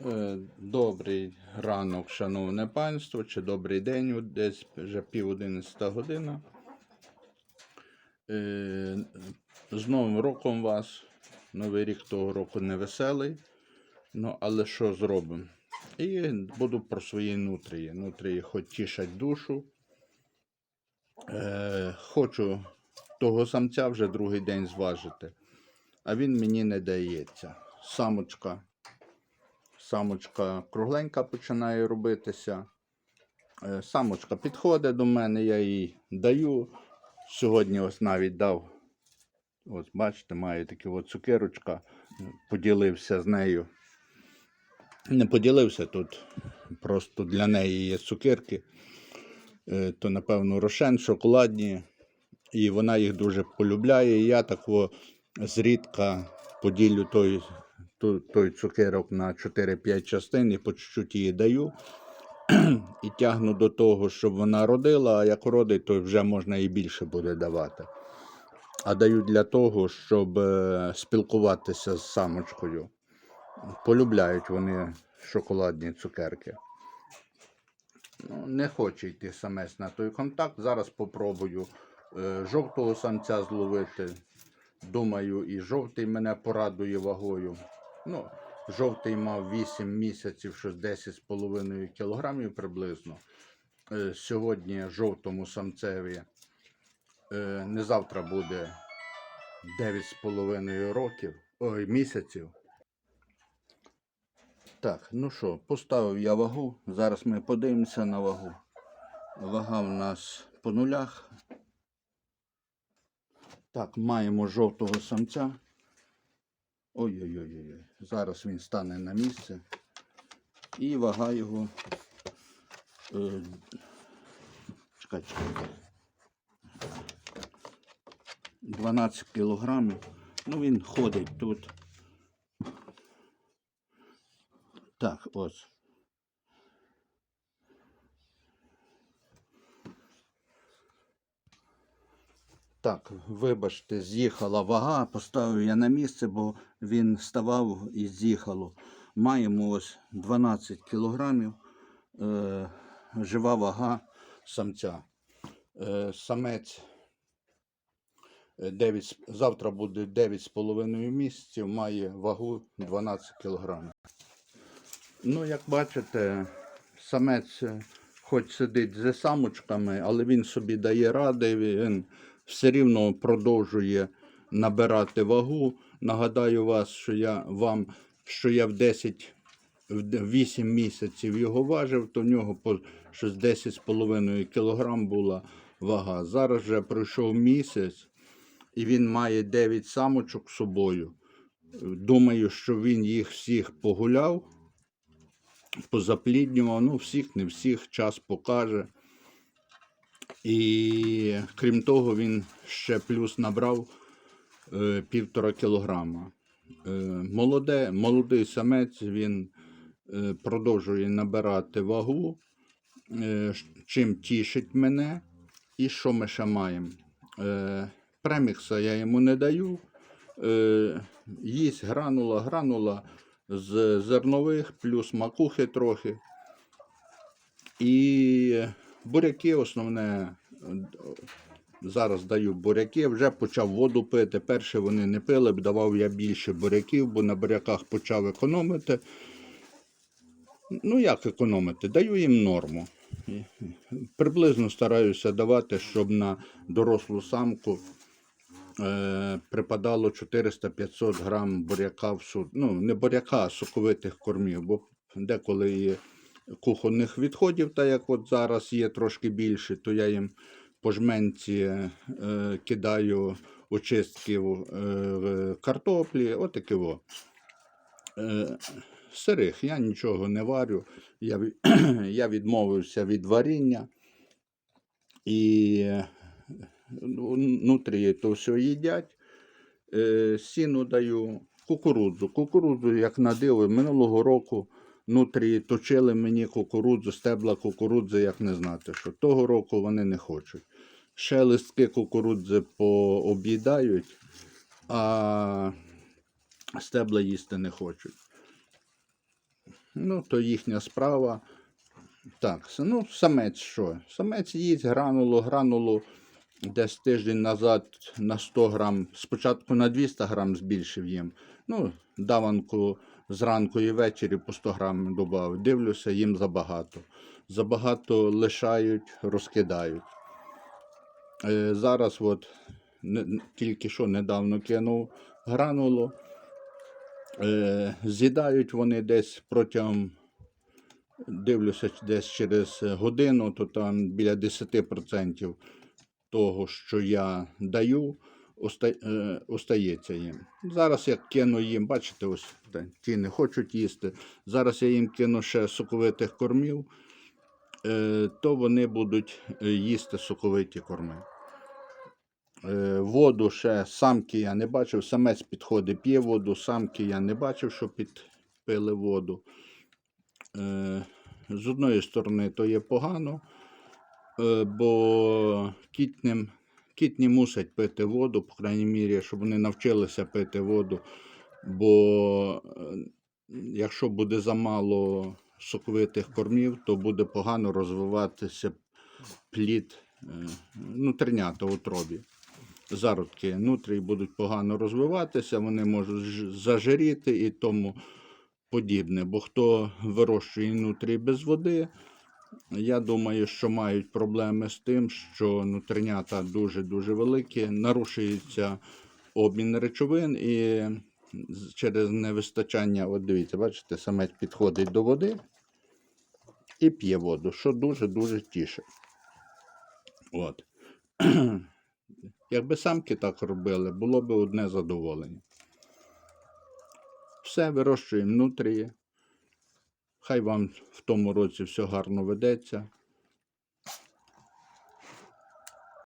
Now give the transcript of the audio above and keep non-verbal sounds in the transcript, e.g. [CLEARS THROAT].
Е, Добрий ранок, шановне панство, чи добрий день, десь вже пів одинадцята година. Е, З Новим роком вас. Новий рік того року не веселий. Ну, але що зробимо? І буду про свої нутрії. Нутрії хоч тішать душу. Е, хочу того самця вже другий день зважити, а він мені не дається. Самочка Самочка кругленька починає робитися. Е, Самочка підходить до мене, я їй даю. Сьогодні ось навіть дав. Ось, бачите, має такі от цукерочка. Поділився з нею. Не поділився тут. Просто для неї є цукерки. Е, То, напевно, рошен, шоколадні. І вона їх дуже полюбляє. Я тако зрідка поділю той той, цукерок на 4-5 частин і по чуть-чуть її даю. І тягну до того, щоб вона родила, а як родить, то вже можна і більше буде давати. А даю для того, щоб е, спілкуватися з самочкою. Полюбляють вони шоколадні цукерки. Ну, не хоче йти самець на той контакт. Зараз попробую е, жовтого самця зловити. Думаю, і жовтий мене порадує вагою. Ну, жовтий мав 8 місяців, щось 10,5 кілограмів приблизно. Е, Сьогодні жовтому самцеві е, не завтра буде 9,5 років, ой, місяців. Так, ну що, поставив я вагу. Зараз ми подивимося на вагу. Вага в нас по нулях. Так, маємо жовтого самця. Ой-ой-ой. Зараз він стане на місце. І вага його. Е, чекай, чекай. 12 кілограмів. Ну він ходить тут. Так, ось. Так, вибачте, з'їхала вага, поставив я на місце, бо він ставав і з'їхало. Маємо ось 12 кілограмів е, жива вага самця. Е, самець е, 9, завтра буде 9,5 місяців, має вагу 12 кілограмів. Ну, як бачите, самець е, хоч сидить за самочками, але він собі дає ради, він все рівно продовжує набирати вагу. Нагадаю вас, що я вам, що я в 10 в 8 місяців його важив, то в нього по щось 10,5 кг була вага. Зараз вже пройшов місяць, і він має 9 самочок з собою. Думаю, що він їх всіх погуляв, позапліднював. Ну, всіх, не всіх, час покаже. І крім того, він ще плюс набрав е, півтора кілограма. Е, молоде, молодий самець він е, продовжує набирати вагу, чим тішить мене. І що ми ще маємо? Премікса я йому не даю. Їсть гранула, гранула з зернових, плюс макухи трохи. І буряки основне. е, Зараз даю буряки, вже почав воду пити. Перше вони не пили, б давав я більше буряків, бо на буряках почав економити. Ну, як економити? Даю їм норму. Приблизно стараюся давати, щоб на дорослу самку е, припадало 400-500 грам буряка в сут. Ну, не буряка, а соковитих кормів, бо деколи є кухонних відходів, так як от зараз є трошки більше, то я їм по жменці е, кидаю очистків е, картоплі, отаке во. Е, сирих, я нічого не варю. Я, [CLEARS THROAT] я відмовився від варіння. І ну, то все їдять. Е, сіну даю кукурудзу. Кукурудзу, як на диво, минулого року нутрії точили мені кукурудзу, стебла кукурудзи, як не знати, що того року вони не хочуть. Ще листки кукурудзи пооб'їдають, а стебла їсти не хочуть. Ну, то їхня справа. Так, ну, самець що? Самець їсть гранулу, гранулу десь тиждень назад на 100 грам, спочатку на 200 грам збільшив їм. Ну, даванку зранку і ввечері по 100 грам додав. Дивлюся, їм забагато. Забагато лишають, розкидають. Е, зараз от тільки що недавно кинув гранулу. Е, з'їдають вони десь протягом, дивлюся, десь через годину, то там біля 10% того, що я даю, остається їм. Зараз я кину їм, бачите, ось ті не хочуть їсти. Зараз я їм кину ще соковитих кормів, е, то вони будуть е, їсти соковиті корми. Е, Воду ще самки я не бачив. Самець підходить, п'є воду, самки я не бачив, що підпили воду. Е, З одної сторони, то є погано, е, бо кітним, кітні мусять пити воду, по крайній мірі, щоб вони навчилися пити воду. Бо е, якщо буде замало соковитих кормів, то буде погано розвиватися плід е, нутринята утробі зародки нутрій будуть погано розвиватися, вони можуть зажиріти і тому подібне. Бо хто вирощує нутрій без води, я думаю, що мають проблеми з тим, що нутринята дуже-дуже великі, нарушується обмін речовин і через невистачання, от дивіться, бачите, самець підходить до води і п'є воду, що дуже-дуже тішить. От. [CLEARS THROAT] Якби самки так робили, було б одне задоволення. Все вирощуємо внутрі. Хай вам в тому році все гарно ведеться.